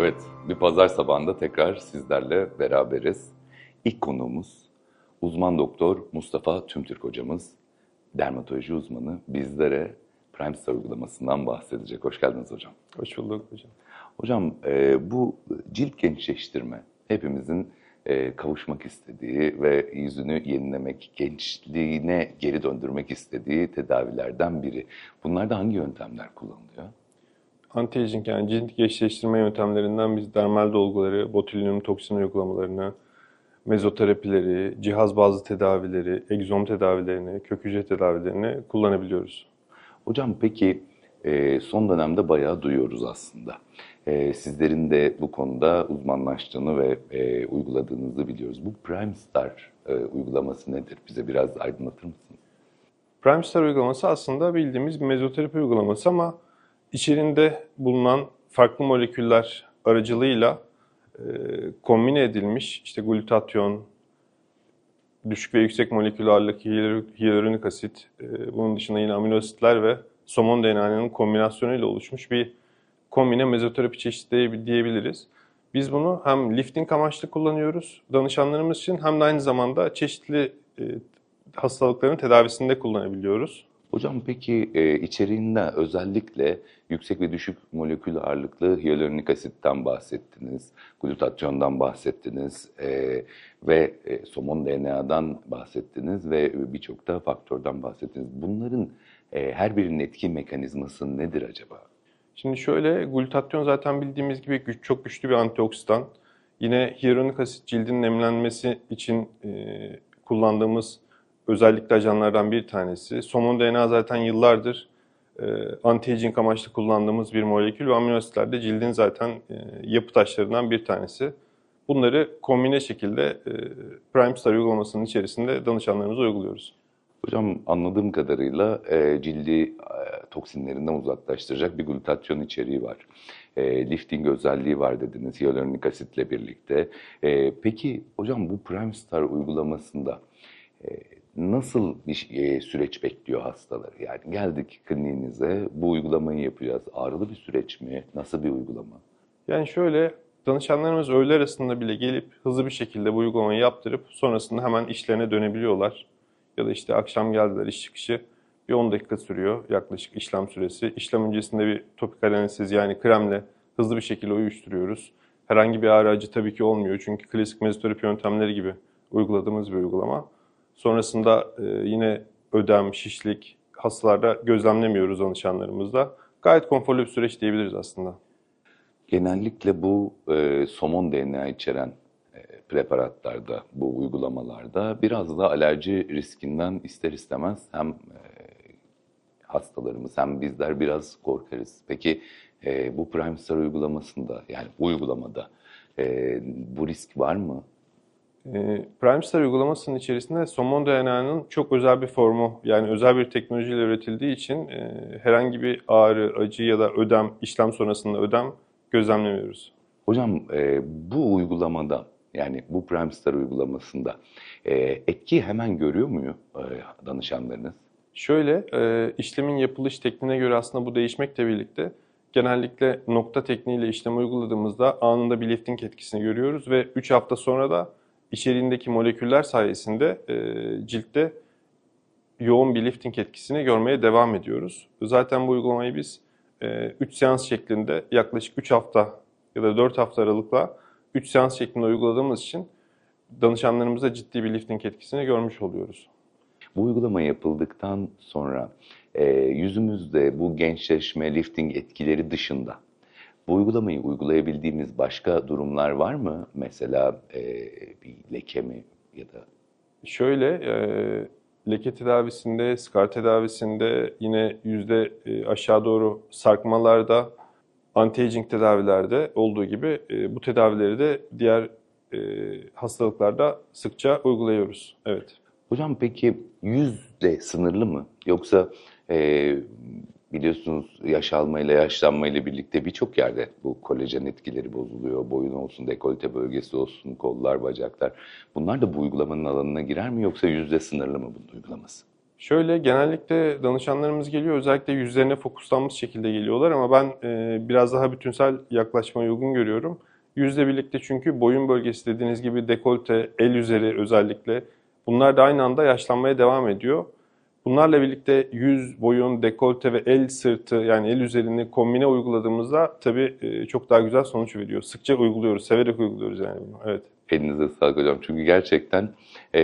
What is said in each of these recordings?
Evet, bir pazar sabahında tekrar sizlerle beraberiz. İlk konuğumuz uzman doktor Mustafa Tümtürk hocamız, dermatoloji uzmanı bizlere Primestar uygulamasından bahsedecek. Hoş geldiniz hocam. Hoş bulduk hocam. Hocam e, bu cilt gençleştirme hepimizin e, kavuşmak istediği ve yüzünü yenilemek, gençliğine geri döndürmek istediği tedavilerden biri. Bunlarda hangi yöntemler kullanılıyor? Anti-aging yani cilt gençleştirme yöntemlerinden biz dermal dolguları, botulinum toksin uygulamalarını, mezoterapileri, cihaz bazlı tedavileri, egzom tedavilerini, kök hücre tedavilerini kullanabiliyoruz. Hocam peki e, son dönemde bayağı duyuyoruz aslında. E, sizlerin de bu konuda uzmanlaştığını ve e, uyguladığınızı biliyoruz. Bu Primestar e, uygulaması nedir? Bize biraz aydınlatır mısınız? Primestar uygulaması aslında bildiğimiz mezoterapi uygulaması ama içerinde bulunan farklı moleküller aracılığıyla e, kombine edilmiş işte glutatyon, düşük ve yüksek molekül ağırlık hyaluronik asit, e, bunun dışında yine amino asitler ve somon DNA'nın kombinasyonuyla oluşmuş bir kombine mezoterapi çeşidi diyebiliriz. Biz bunu hem lifting amaçlı kullanıyoruz danışanlarımız için hem de aynı zamanda çeşitli e, hastalıkların tedavisinde kullanabiliyoruz. Hocam peki e, içeriğinde özellikle yüksek ve düşük molekül ağırlıklı hyaluronik asitten bahsettiniz, glutatyondan bahsettiniz e, ve e, somon DNA'dan bahsettiniz ve birçok da faktörden bahsettiniz. Bunların e, her birinin etki mekanizması nedir acaba? Şimdi şöyle, glutatyon zaten bildiğimiz gibi güç, çok güçlü bir antioksidan. Yine hyaluronik asit cildin nemlenmesi için e, kullandığımız özellikle ajanlardan bir tanesi. Somon DNA zaten yıllardır e, anti-aging amaçlı kullandığımız bir molekül ve amino de cildin zaten e, yapı taşlarından bir tanesi. Bunları kombine şekilde e, Primestar uygulamasının içerisinde danışanlarımıza uyguluyoruz. Hocam anladığım kadarıyla e, cildi e, toksinlerinden uzaklaştıracak bir glutatyon içeriği var. E, lifting özelliği var dediniz hyaluronik asitle birlikte. E, peki hocam bu Primestar uygulamasında e, nasıl bir e, süreç bekliyor hastaları? Yani geldik kliniğinize bu uygulamayı yapacağız. Ağrılı bir süreç mi? Nasıl bir uygulama? Yani şöyle danışanlarımız öğle arasında bile gelip hızlı bir şekilde bu uygulamayı yaptırıp sonrasında hemen işlerine dönebiliyorlar. Ya da işte akşam geldiler iş çıkışı bir 10 dakika sürüyor yaklaşık işlem süresi. İşlem öncesinde bir topikal anestezi yani kremle hızlı bir şekilde uyuşturuyoruz. Herhangi bir ağrı acı tabii ki olmuyor çünkü klasik mezoterapi yöntemleri gibi uyguladığımız bir uygulama. Sonrasında e, yine ödem, şişlik hastalarda gözlemlemiyoruz danışanlarımızda. Gayet konforlu bir süreç diyebiliriz aslında. Genellikle bu e, somon DNA içeren e, preparatlarda, bu uygulamalarda biraz da alerji riskinden ister istemez hem e, hastalarımız hem bizler biraz korkarız. Peki e, bu Primestar uygulamasında yani uygulamada e, bu risk var mı? E, Primestar uygulamasının içerisinde somon DNA'nın çok özel bir formu yani özel bir teknolojiyle üretildiği için e, herhangi bir ağrı, acı ya da ödem, işlem sonrasında ödem gözlemlemiyoruz. Hocam e, bu uygulamada yani bu Primestar uygulamasında e, etki hemen görüyor mu danışanlarınız? Şöyle, işlemin yapılış tekniğine göre aslında bu değişmekle birlikte genellikle nokta tekniğiyle işlem uyguladığımızda anında bir lifting etkisini görüyoruz ve 3 hafta sonra da içeriğindeki moleküller sayesinde e, ciltte yoğun bir lifting etkisini görmeye devam ediyoruz. Zaten bu uygulamayı biz 3 seans şeklinde yaklaşık 3 hafta ya da 4 hafta aralıkla 3 seans şeklinde uyguladığımız için danışanlarımıza ciddi bir lifting etkisini görmüş oluyoruz. Bu uygulama yapıldıktan sonra e, yüzümüzde bu gençleşme, lifting etkileri dışında bu uygulamayı uygulayabildiğimiz başka durumlar var mı? Mesela e, bir leke mi ya da? Şöyle, e, leke tedavisinde, skar tedavisinde yine yüzde e, aşağı doğru sarkmalarda, anti-aging tedavilerde olduğu gibi e, bu tedavileri de diğer e, hastalıklarda sıkça uyguluyoruz. Evet. Hocam peki yüzle sınırlı mı? Yoksa e, biliyorsunuz yaş almayla yaşlanmayla birlikte birçok yerde bu kolajen etkileri bozuluyor. Boyun olsun, dekolte bölgesi olsun, kollar, bacaklar. Bunlar da bu uygulamanın alanına girer mi yoksa yüzde sınırlı mı bunun uygulaması? Şöyle genellikle danışanlarımız geliyor özellikle yüzlerine fokuslanmış şekilde geliyorlar ama ben e, biraz daha bütünsel yaklaşmayı uygun görüyorum. Yüzle birlikte çünkü boyun bölgesi dediğiniz gibi dekolte, el üzeri özellikle bunlar da aynı anda yaşlanmaya devam ediyor. Bunlarla birlikte yüz, boyun, dekolte ve el sırtı yani el üzerini kombine uyguladığımızda tabii e, çok daha güzel sonuç veriyor. Sıkça uyguluyoruz, severek uyguluyoruz yani bunu. Evet. Elinize sağlık hocam. Çünkü gerçekten e,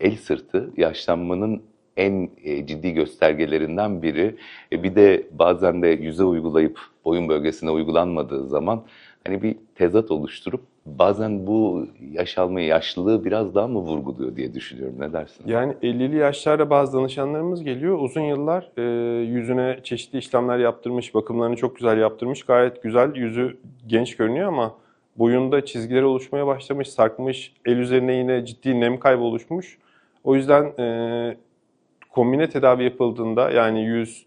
el sırtı yaşlanmanın en e, ciddi göstergelerinden biri. E, bir de bazen de yüze uygulayıp boyun bölgesine uygulanmadığı zaman hani bir tezat oluşturup bazen bu yaş almayı, yaşlılığı biraz daha mı vurguluyor diye düşünüyorum. Ne dersin? Yani 50'li yaşlarda bazı danışanlarımız geliyor. Uzun yıllar e, yüzüne çeşitli işlemler yaptırmış, bakımlarını çok güzel yaptırmış. Gayet güzel, yüzü genç görünüyor ama boyunda çizgiler oluşmaya başlamış, sarkmış, el üzerine yine ciddi nem kaybı oluşmuş. O yüzden e, kombine tedavi yapıldığında yani yüz,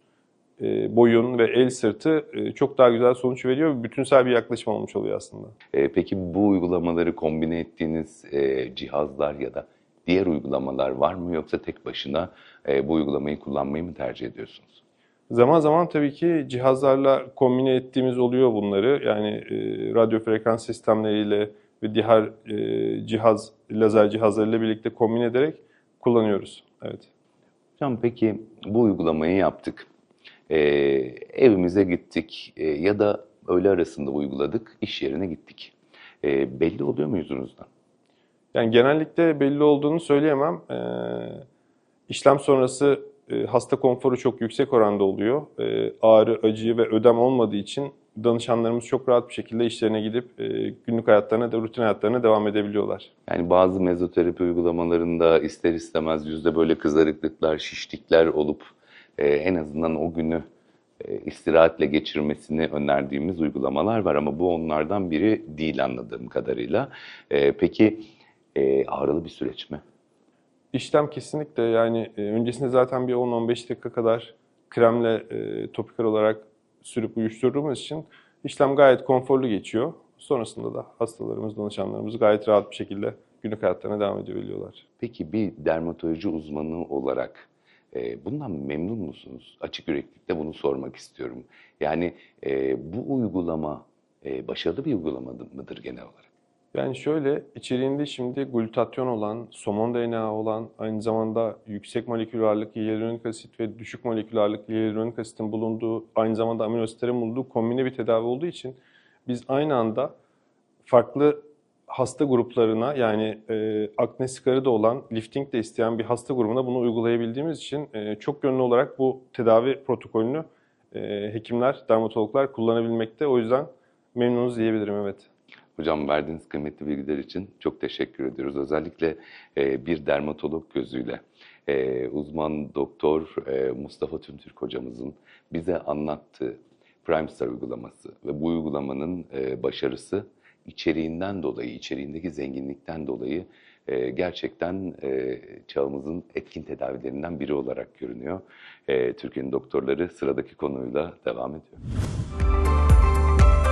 boyun ve el sırtı e, çok daha güzel sonuç veriyor. Bütünsel bir yaklaşım olmuş oluyor aslında. E, peki bu uygulamaları kombine ettiğiniz e, cihazlar ya da diğer uygulamalar var mı yoksa tek başına e, bu uygulamayı kullanmayı mı tercih ediyorsunuz? Zaman zaman tabii ki cihazlarla kombine ettiğimiz oluyor bunları. Yani e, radyo frekans sistemleriyle ve diğer e, cihaz, lazer cihazlarıyla birlikte kombine ederek kullanıyoruz. Evet. Hocam peki bu uygulamayı yaptık. E, evimize gittik e, ya da öğle arasında uyguladık, iş yerine gittik. E, belli oluyor mu yüzünüzden? Yani genellikle belli olduğunu söyleyemem. E, işlem sonrası e, hasta konforu çok yüksek oranda oluyor. E, ağrı, acı ve ödem olmadığı için danışanlarımız çok rahat bir şekilde işlerine gidip e, günlük hayatlarına, da rutin hayatlarına devam edebiliyorlar. Yani bazı mezoterapi uygulamalarında ister istemez yüzde böyle kızarıklıklar, şişlikler olup e, en azından o günü e, istirahatle geçirmesini önerdiğimiz uygulamalar var ama bu onlardan biri değil anladığım kadarıyla. E, peki e, ağrılı bir süreç mi? İşlem kesinlikle yani e, öncesinde zaten bir 10-15 dakika kadar kremle e, topikal olarak sürüp uyuşturduğumuz için işlem gayet konforlu geçiyor. Sonrasında da hastalarımız, danışanlarımız gayet rahat bir şekilde günlük hayatlarına devam edebiliyorlar. Peki bir dermatoloji uzmanı olarak e, bundan memnun musunuz? Açık yüreklilikle bunu sormak istiyorum. Yani e, bu uygulama e, başarılı bir uygulama mıdır genel olarak? Yani şöyle içeriğinde şimdi glutatyon olan, somon DNA olan, aynı zamanda yüksek molekül ağırlıklı hyaluronik asit ve düşük molekül ağırlıklı hyaluronik asitin bulunduğu, aynı zamanda aminoasitlerin bulunduğu kombine bir tedavi olduğu için biz aynı anda farklı hasta gruplarına yani e, akne skarı da olan, lifting de isteyen bir hasta grubuna bunu uygulayabildiğimiz için e, çok yönlü olarak bu tedavi protokolünü e, hekimler, dermatologlar kullanabilmekte. O yüzden memnunuz diyebilirim evet. Hocam verdiğiniz kıymetli bilgiler için çok teşekkür ediyoruz. Özellikle e, bir dermatolog gözüyle e, uzman doktor e, Mustafa Tümtürk hocamızın bize anlattığı Primestar uygulaması ve bu uygulamanın e, başarısı içeriğinden dolayı, içeriğindeki zenginlikten dolayı e, gerçekten e, çağımızın etkin tedavilerinden biri olarak görünüyor. E, Türkiye'nin doktorları sıradaki konuyla devam ediyor.